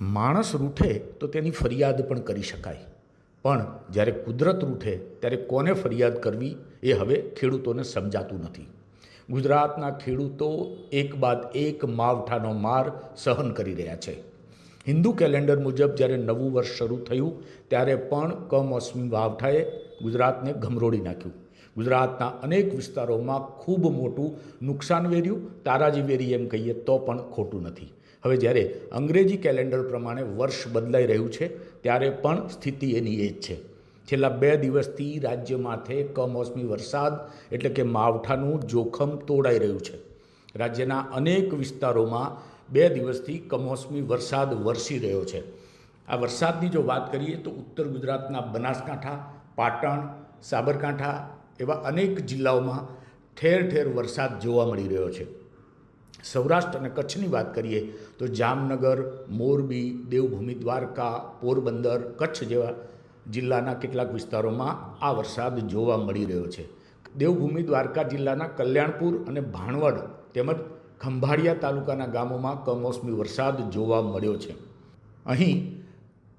માણસ રૂઠે તો તેની ફરિયાદ પણ કરી શકાય. પણ જ્યારે કુદરત રૂઠે ત્યારે કોને ફરિયાદ કરવી એ હવે ખેડૂતોને સમજાતું નથી. ગુજરાતના ખેડૂતો એક બાદ એક માવઠાનો માર સહન કરી રહ્યા છે. હિન્દુ કેલેન્ડર મુજબ જ્યારે નવું વર્ષ શરૂ થયું, ત્યારે પણ કમોસમી માવઠાએ ગુજરાતને ગમરોળી નાખ્યું. ગુજરાતના અનેક વિસ્તારોમાં ખૂબ મોટું નુકસાન વેર્યું, તારાજી વેરી એમ કહીએ તો પણ ખોટું નથી. હવે જ્યારે અંગ્રેજી કેલેન્ડર પ્રમાણે વર્ષ બદલાઈ રહ્યું છે, ત્યારે પણ સ્થિતિ એની એ જ છે. છેલ્લા બે દિવસથી રાજ્ય માથે કમોસમી વરસાદ, એટલે કે માવઠાનું જોખમ તોડાઈ રહ્યું છે. રાજ્યના અનેક વિસ્તારોમાં બે દિવસથી કમોસમી વરસાદ વરસી રહ્યો છે. આ વરસાદની જો વાત કરીએ તો ઉત્તર ગુજરાતના બનાસકાંઠા, પાટણ, સાબરકાંઠા એવા અનેક જિલ્લાઓમાં ઠેર ઠેર વરસાદ જોવા મળી રહ્યો છે. સૌરાષ્ટ્ર અને કચ્છની વાત કરીએ તો જામનગર, મોરબી, દેવભૂમિ, દ્વારકા, પોરબંદર, કચ્છ જેવા જિલ્લાના કેટલાક વિસ્તારોમાં આ વરસાદ જોવા મળી રહ્યો છે. દેવભૂમિ, દ્વારકા જિલ્લાના કલ્યાણપુર અને ભાણવડ તેમજ ખંભાળિયા તાલુકાના ગામોમાં કમોસમી વરસાદ જોવા મળ્યો છે. અહીં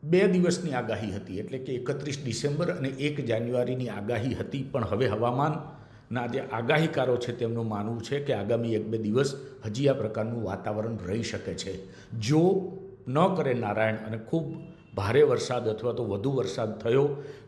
બે દિવસની આગાહી હતી, એટલે કે એકત્રીસ ડિસેમ્બર અને એક જાન્યુઆરીની આગાહી હતી, પણ હવે હવામાનના જે આગાહીકારો છે તેમનું માનવું છે કે આગામી એક બે દિવસ હજી આ પ્રકારનું વાતાવરણ રહી શકે છે. જો ન કરે નારાયણ અને ખૂબ ભારે વરસાદ અથવા તો વધુ વરસાદ થયો,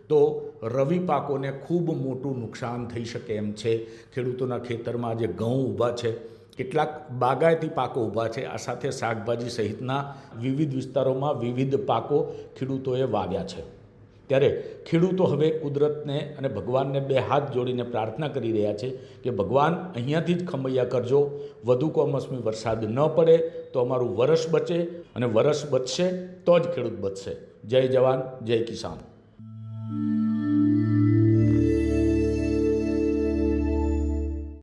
તો રવિ પાકોને ખૂબ મોટું નુકસાન થઈ શકે એમ છે. ખેડૂતોના ખેતરમાં જે ઘઉં ઊભા છે. કેટલાક બાગાયતી પાકો ઊભા છે. આ સાથે શાકભાજી સહિતના વિવિધ વિસ્તારોમાં વિવિધ પાકો ખેડૂતોએ વાવ્યા છે. ત્યારે ખેડૂતો હવે કુદરતને અને ભગવાનને બે હાથ જોડીને પ્રાર્થના કરી રહ્યા છે કે ભગવાન અહીંયાથી જ ખમૈયા કરજો. વધુ કમોસમી વરસાદ ન પડે તો અમારું વરસ બચે અને વરસ બચશે તો જ ખેડૂત બચશે. જય જવાન, જય કિસાન.